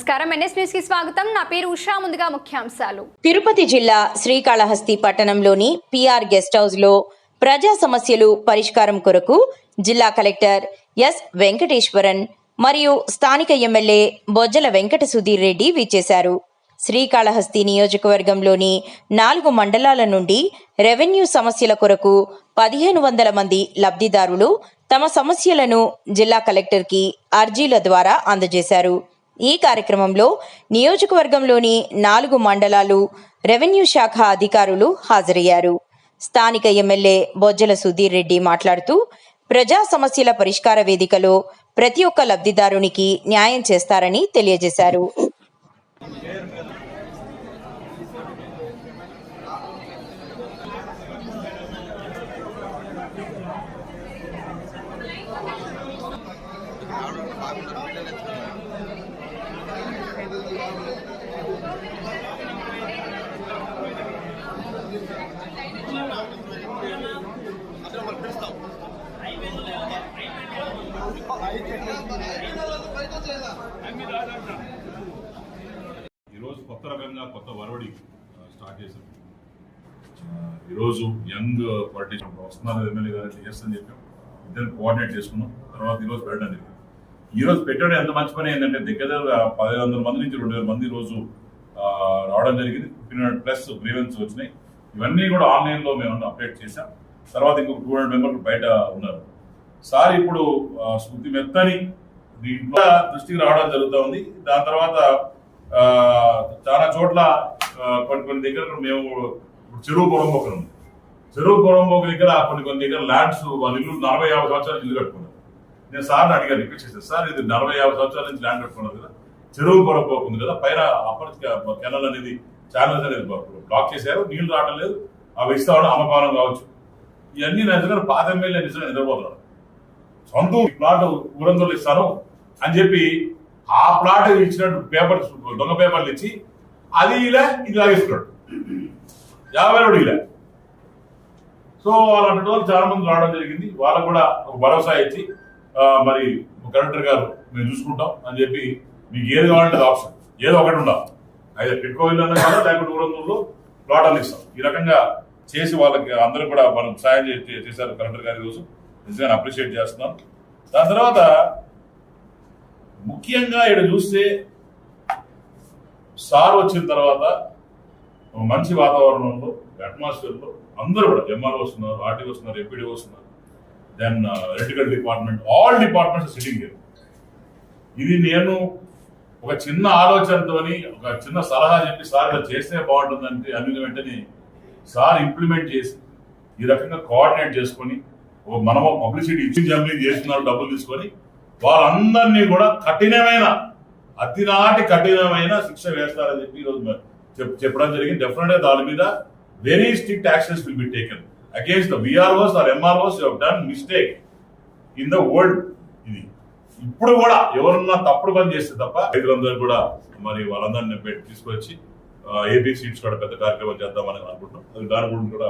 నమస్కారం. ఎన్ఎస్ న్యూస్కి స్వాగతం. నా పేరు ఉషా. ముందుగా ముఖ్యాంశాలు. తిరుపతి జిల్లా శ్రీకాళహస్తి పట్టణంలోని పిఆర్ గెస్ట్ హౌస్లో ప్రజా సమస్యలు పరిష్కారం కొరకు జిల్లా కలెక్టర్ ఎస్ వెంకటేశ్వరన్ మరియు స్థానిక ఎమ్మెల్యే బొజ్జల వెంకట సుధీర్ రెడ్డి విచ్చేశారు. శ్రీకాళహస్తి నియోజకవర్గంలోని నాలుగు మండలాల నుండి రెవెన్యూ సమస్యల కొరకు పదిహేను వందల మంది లబ్ధిదారులు తమ సమస్యలను జిల్లా కలెక్టర్కి అర్జీల ద్వారా అందజేశారు. ఈ కార్యక్రమంలో నియోజకవర్గంలోని నాలుగు మండలాలు రెవెన్యూ శాఖ అధికారులు హాజరయ్యారు. స్థానిక ఎమ్మెల్యే బొజ్జల సుధీర్ రెడ్డి మాట్లాడుతూ ప్రజా సమస్యల పరిష్కార వేదికలో ప్రతి ఒక్క లబ్ధిదారునికి న్యాయం చేస్తారని తెలియజేశారు. కొత్త రకంగా కొత్త వరవడి స్టార్ట్ చేశాం ఈరోజు యంగ్ పాలిటీషియన్ వస్తున్నారు ఎమ్మెల్యే గారు టీఎస్ అని చెప్పాం. ఇద్దరు కోఆర్డినేట్ చేసుకున్నాం. తర్వాత ఈరోజు పెట్టడం జరిగింది. ఈరోజు పెట్టడం ఎంత మంచి పని ఏంటంటే దగ్గర దగ్గర పదిహేను వందల మంది నుంచి రెండు వేల మంది ఈరోజు రోజు రావడం జరిగింది. ఫిఫ్టీన్ హండ్రెడ్ ప్లస్ గ్రీవెన్స్ వచ్చినాయి. ఇవన్నీ కూడా ఆన్లైన్లో మేము అప్డేట్ చేశాం. తర్వాత ఇంకొక టూ హండ్రెడ్ మెంబర్లు బయట ఉన్నారు. సార్ ఇప్పుడు స్మృతి మెత్తని దీంట్లో దృష్టికి రావడం జరుగుతూ ఉంది. దాని తర్వాత చాలా చోట్ల కొన్ని కొన్ని దగ్గర మేము చెరువు పొరంబోకలు ఉంది చెరువు పొరంబోక దగ్గర కొన్ని కొన్ని దగ్గర ల్యాండ్స్ వాళ్ళ ఇల్లు నలభై యాభై సంవత్సరాలు ఇల్లు కట్టుకున్నారు. నేను సార్ని అడిగాను రిక్వెస్ట్ చేశాను సార్ ఇది నలభై యాభై సంవత్సరాల నుంచి ల్యాండ్ కట్టుకున్నారు కదా చెరువు పొరంబోక ఉంది కదా పైన అప్పర్ కెనల్ అనేది ఛానల్స్ అనేది బ్లాక్ చేశారు నీళ్ళు రావడం లేదు అవి ఇస్తామని అమ్మపానం కావచ్చు. ఇవన్నీ నా దగ్గర పాత ఎమ్మెల్యే నిజంగా నిద్రపోతున్నాడు. సొంత ప్లాట్ ఊరందరూ ఇస్తాను అని చెప్పి ఆ ప్లాట్ ఇచ్చినట్టు పేపర్ దొంగ పేపర్లు ఇచ్చి అది ఇలా ఇది లాగేసుకున్నాడు యాభై రెండు ఇలా. సో అలాంటి వాళ్ళు చాలా మంది రావడం జరిగింది. వాళ్ళకు కూడా ఒక భరోసా ఇచ్చి మరి కలెక్టర్ గారు మేము చూసుకుంటాం అని చెప్పి మీకు ఏది కావాలంటే ఆప్షన్. ఏదో ఒకటి ఉండాలి. అయితే పెట్టుకోవాలి అన్నా కాదు లేకుంటే ఊరందూరులో ప్లాట్ ఇస్తాం. ఈ రకంగా చేసి వాళ్ళకి అందరూ కూడా మనం సాయం చే- చేశారు కలెక్టర్ గారి రోజు నిజంగా అప్రిషియేట్ చేస్తున్నాం. దాని తర్వాత ముఖ్యంగా ఇక్కడ చూస్తే సార్ వచ్చిన తర్వాత మంచి వాతావరణంలో అట్మాస్ఫియర్లో అందరూ కూడా ఎంఆర్ఓ వస్తున్నారు ఆర్టీ వస్తున్నారు ఎంపీడీ వస్తున్నారు. Then uh, electrical department all departments sitting ఇది నేను ఒక చిన్న ఆలోచనతోని ఒక చిన్న సలహా చెప్పి సార్ ఇలా చేస్తే బాగుంటుందంటే అన్ని వెంటనే సార్ ఇంప్లిమెంట్ చేసి ఈ రకంగా కోఆర్డినేట్ చేసుకొని మనం మనము పబ్లిసిటీ ఇచ్చి జంబ్లింగ్ చేస్తున్నారు డబ్బులు తీసుకొని వాళ్ళందరినీ కూడా కఠినమైన అతినాటి కఠినమైన శిక్ష వేస్తారని చెప్పి ఈరోజు చెప్- చెప్పడం జరిగింది. డెఫినెట్గా దాని మీద very strict actions will be taken against the VROs or MROs you done mistake in the world ఇది ఇప్పుడు కూడా ఎవరన్నా తప్పుడు పని చేస్తే తప్ప రైతులందరూ కూడా మరి వాళ్ళందరినీ పెట్టి తీసుకొచ్చి ఏపీ సీట్స్ కూడా పెద్ద కార్యక్రమం చేద్దామని అనుకుంటున్నాం. అది దాని గురించి కూడా